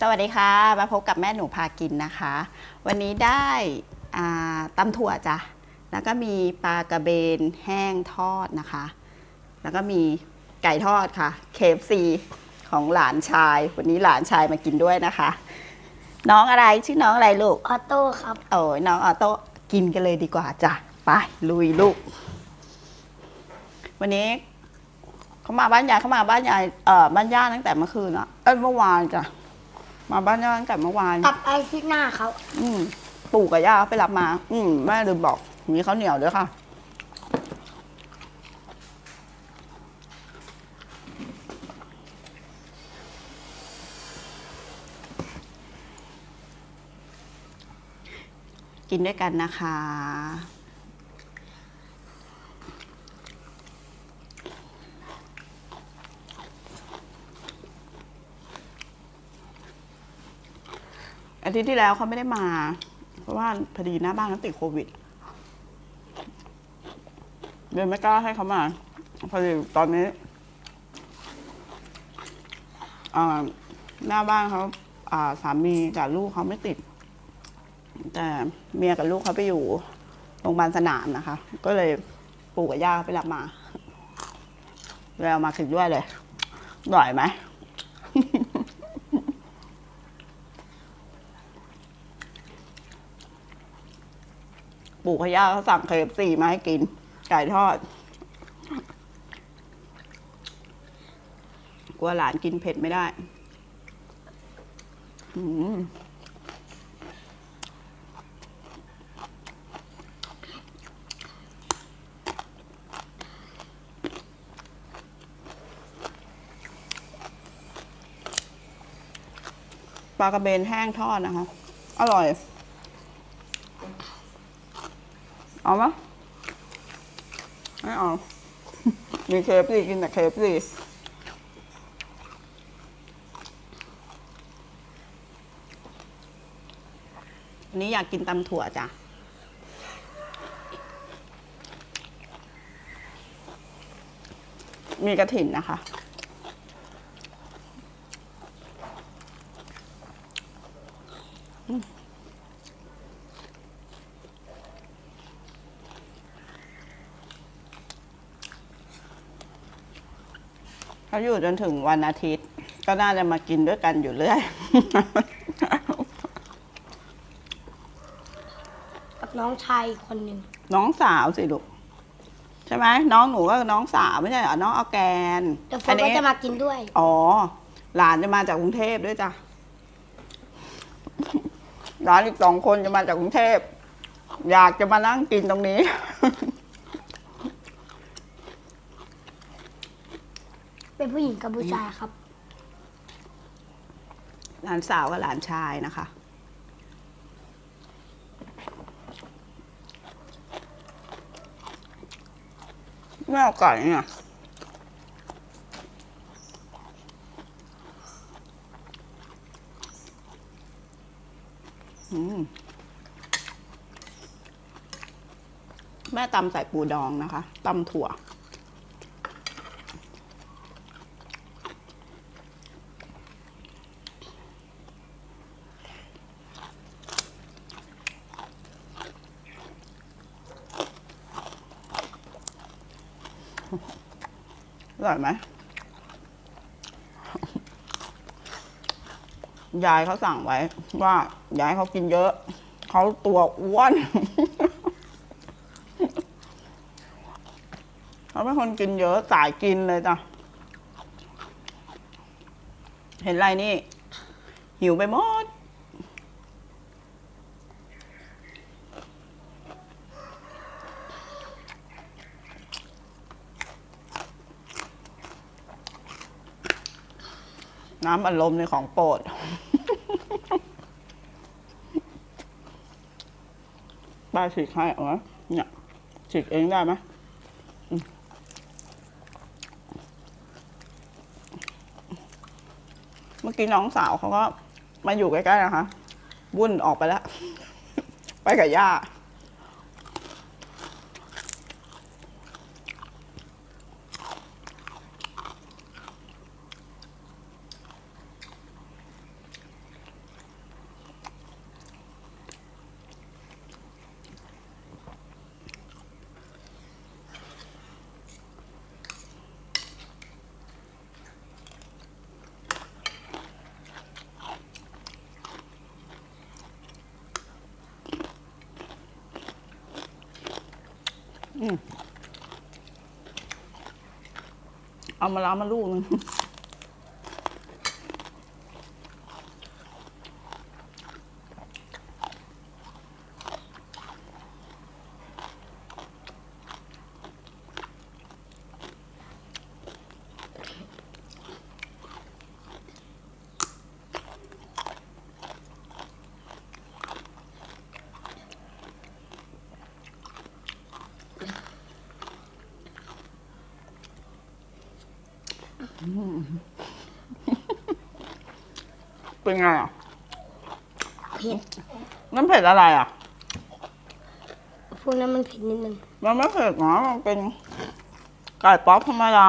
สวัสดีค่ะ มาพบกับแม่หนูพากินนะคะ วันนี้ได้อ่าตำถั่วจ้ะ แล้วก็มีปลากระเบนแห้งทอดนะคะ แล้วก็มีไก่ทอดค่ะ KFC ของหลานชาย วันนี้หลานชายมากินด้วยนะคะ น้องอะไรชื่อน้องอะไรลูก ออโต้ครับ โอ้ยน้องออโต้กินกันเลยดีกว่าจ้ะ ไปลุยลูก วันนี้ เขามาบ้านยายเขามาบ้านยายเอ่อบ้านย่าตั้งแต่เมื่อคืนละเอ้ยเมื่อวานจ้ะมาบ้านย่าตั้งแต่เมื่อวานกับไอซิกหน้าครับอืมปู่กับย่าไปรับมา อืมแม่ลืมบอก มีข้าวเหนียวด้วยค่ะ กินด้วยกันนะคะ อาทิตย์ที่แล้วเขาไม่ได้มา เพราะว่าพอดีหน้าบ้านเขาติดโควิดเลยไม่กล้าให้เขามา พอดีตอนนี้หน้าบ้านเขาาสามีกับลูกเขาไม่ติด แต่เมียกับลูกเขาไปอยู่โรงพยาบาลสนามนะคะ ก็เลยปู่กับย่าไปรับมาเลยเอามาถึงด้วยเลยหน่อยไหม ปู่กับย่าเขาสั่งเคฟซีมาให้กิน ไก่ทอด กลัวหลานกินเผ็ดไม่ได้อืมปลากระเบนแห้งทอดนะคะ อร่อย เอาไหมไม่เอา มีเคฟซีกินแต่เคฟซีวันนี้อยากกินตำถั่วจ้ะมีกระถินนะคะ เขาอยู่จนถึงวันอาทิตย์ ก็น่าจะมากินด้วยกันอยู่เรื่อย กับน้องชายอีกคนหนึ่งน้องสาวสิลูกใช่ไหมน้องหนูก็น้องสาวไม่ใช่เหรอน้องออร์แกนเดี๋ยวโฟนก็จะมากินด้วย อ๋อ หลานจะมาจากกรุงเทพด้วยจ้ะหลานอีกสองคนจะมาจากกรุงเทพ อยากจะมานั่งกินตรงนี้ เป็นผู้หญิงกับผู้ชายครับ หลานสาวกับหลานชายนะคะ ไม่เอาไก่เนี่ยแม่ตำใส่ปูดองนะคะตำถั่ว อร่อยไหมยายเขาสั่งไว้ ว่ายายเขากินเยอะ เขาตัวอ้วนเขาเป็นคนกินเยอะสายกินเลยจ้ะ เห็นไรนี่ หิวไปหมด น้ำอัดลมในของโปรด ป้าฉีกให้เอาไหมเนี่ยฉีกเองได้ไหมอืมเมื่อกี้น้องสาวเขาก็มาอยู่ใกล้ๆนะคะ วุ่นออกไปแล้ว ไปกับย่า อืม เอามาล้างมาลูกนึง เป็นไงอะเผ็ดน้ำเผ็ดอะไรอะ พวกนั้นมันเผ็ดนิดนึงมันไม่เผ็ดนะมันเป็นไก่ป๊อปธรรมดา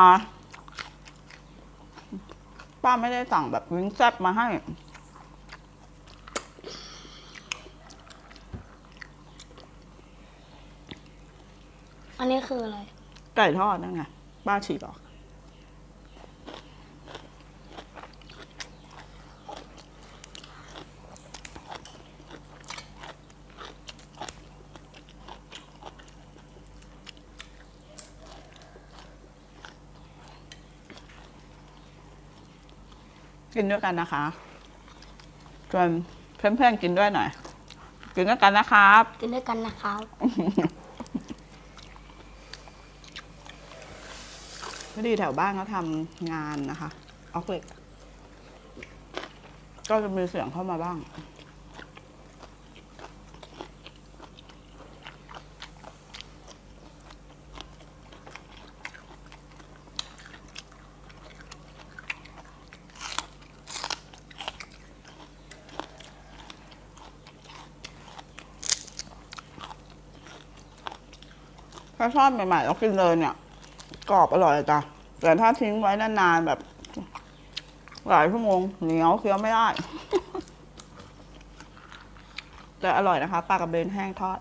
ป้าไม่ได้สั่งแบบวิงแซ่บมาให้ อันนี้คืออะไร ไก่ทอดนั่นไงป้าฉีกออก กินด้วยกันนะคะชวนเพื่อนๆกินด้วยหน่อย กินด้วยกันนะครับ กินด้วยกันนะครับ พอดีแถวบ้านเขาทำงานนะคะ ออกเหล็ก ก็จะมีเสียงเข้ามาบ้าง ถ้าชอบใหม่ๆแล้วกินเลยเนี่ย กรอบอร่อยจ้ะแต่ถ้าทิ้งไว้นานๆแบบ หลายชั่วโมงเหนียวเคี้ยวไม่ได้ แต่อร่อยนะคะปลากระเบนแห้งทอด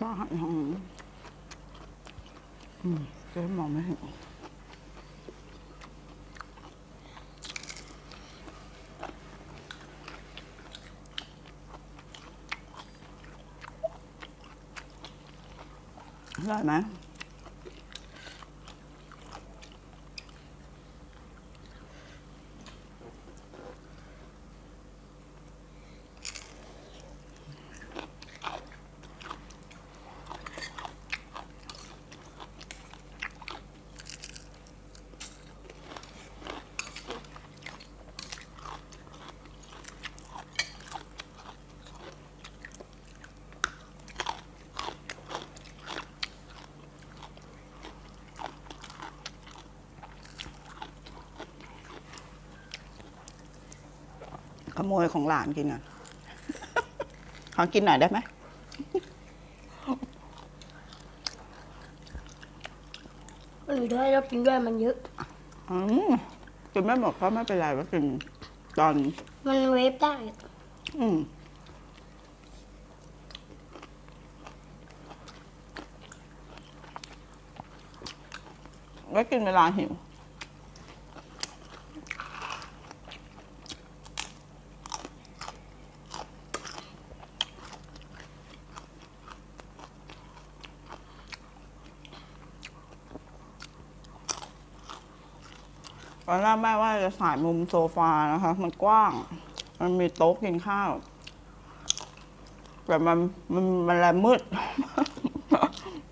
บ้าอืม อืมเจ๊มองไม่เห็นอร่อยไหม ขโมยของหลานกินอะ ขอกินหน่อยได้ไหมหรือด้วยแล้วกินด้วยมันเยอะ อืมกินไม่หมดก็ไม่เป็นไรว่ากินตอน มันเวฟได้ อืมไว้กินเวลาหิว ตอนแรกแม่ว่าจะสายมุมโซฟานะคะ มันกว้าง มันมีโต๊ะกินข้าว แต่มันมันมันแลมืด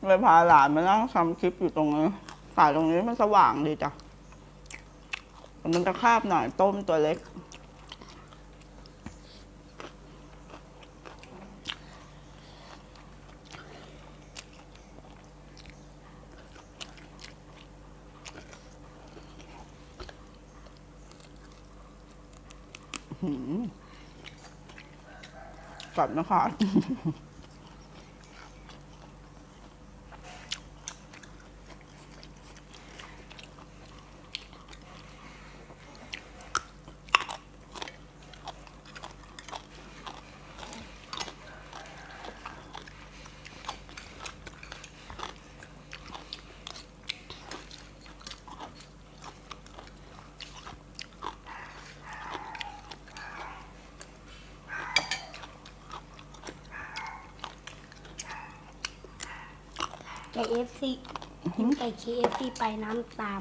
เลยพาหลานมานั่งทำคลิปอยู่ตรงนี้สายตรงนี้มันสว่างดีจ้ะมันจะคาบหน่อยต้มตัวเล็ก กลับนะคะ เอฟซีกินไก่เคเอฟซีไปน้ำตาม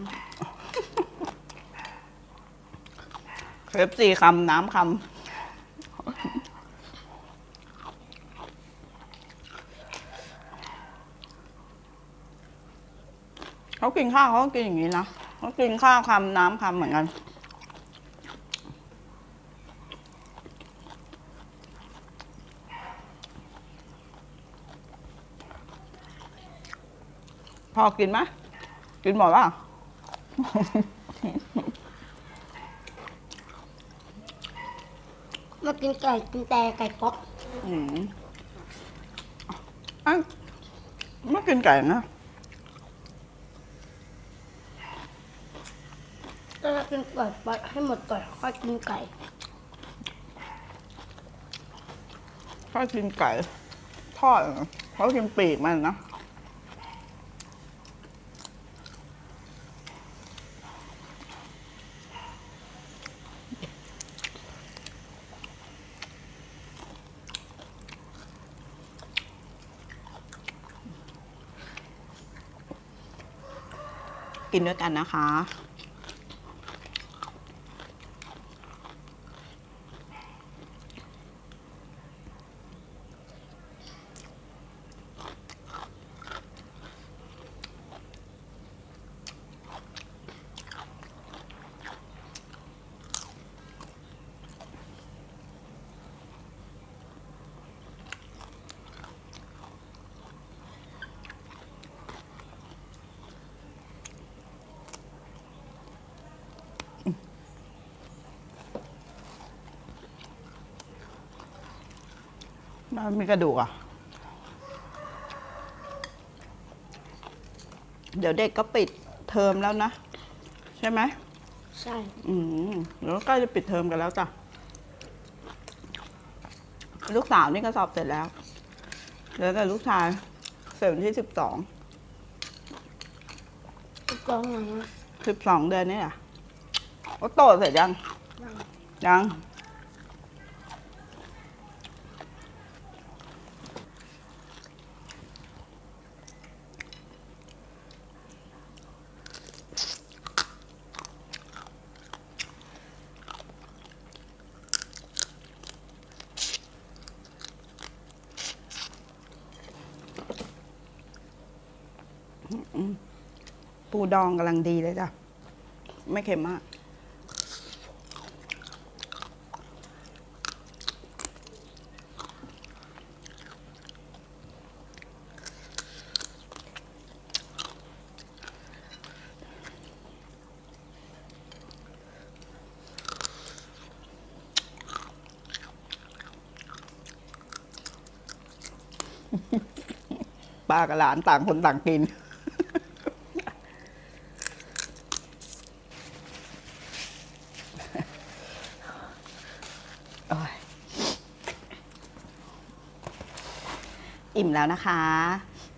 เคฟซีคำน้ำคำเขากินข้าวเขาก็กินอย่างนี้นะเขากินข้าวคำน้ำคำเหมือนกัน อกินไหมกินหมดป่ะมากินไก่กินแต่ไก่ป๊อกอืมอะไม่กินไก่นะถ้าเรากินไก่ป๊อกให้หมดก่อนค่อยกินไก่ถ้ากินไก่ ทอดอะเขากินปีกมันนะ กินด้วยกันนะคะ มันมีกระดูกอะ เดี๋ยวเด็กก็ปิดเทอมแล้วนะ ใช่ไหม ใช่ อืมแล้วใกล้จะปิดเทอมกันแล้วจ้ะ ลูกสาวนี่ก็สอบเสร็จแล้วเหลือแต่ลูกชายเสร็จวันที่สิบสองกองไหนอะสิบสองเดือนนี่อะโอ้โตเสร็จยัง ยัง ปูดองกำลังดีเลยจ้ะ ไม่เค็มมาก ป้ากับหลานต่างคนต่างกิน อิ่มแล้วนะคะ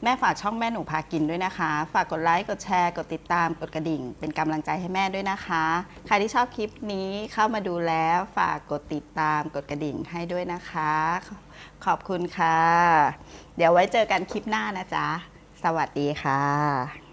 แม่ฝากช่องแม่หนูพากินด้วยนะคะ ฝากกดไลค์กดแชร์ กดติดตามกดกระดิ่ง เป็นกำลังใจให้แม่ด้วยนะคะ ใครที่ชอบคลิปนี้เข้ามาดูแล้วฝากกดติดตามกดกระดิ่งให้ด้วยนะคะ ขอบคุณค่ะ เดี๋ยวไว้เจอกันคลิปหน้านะจ๊ะ สวัสดีค่ะ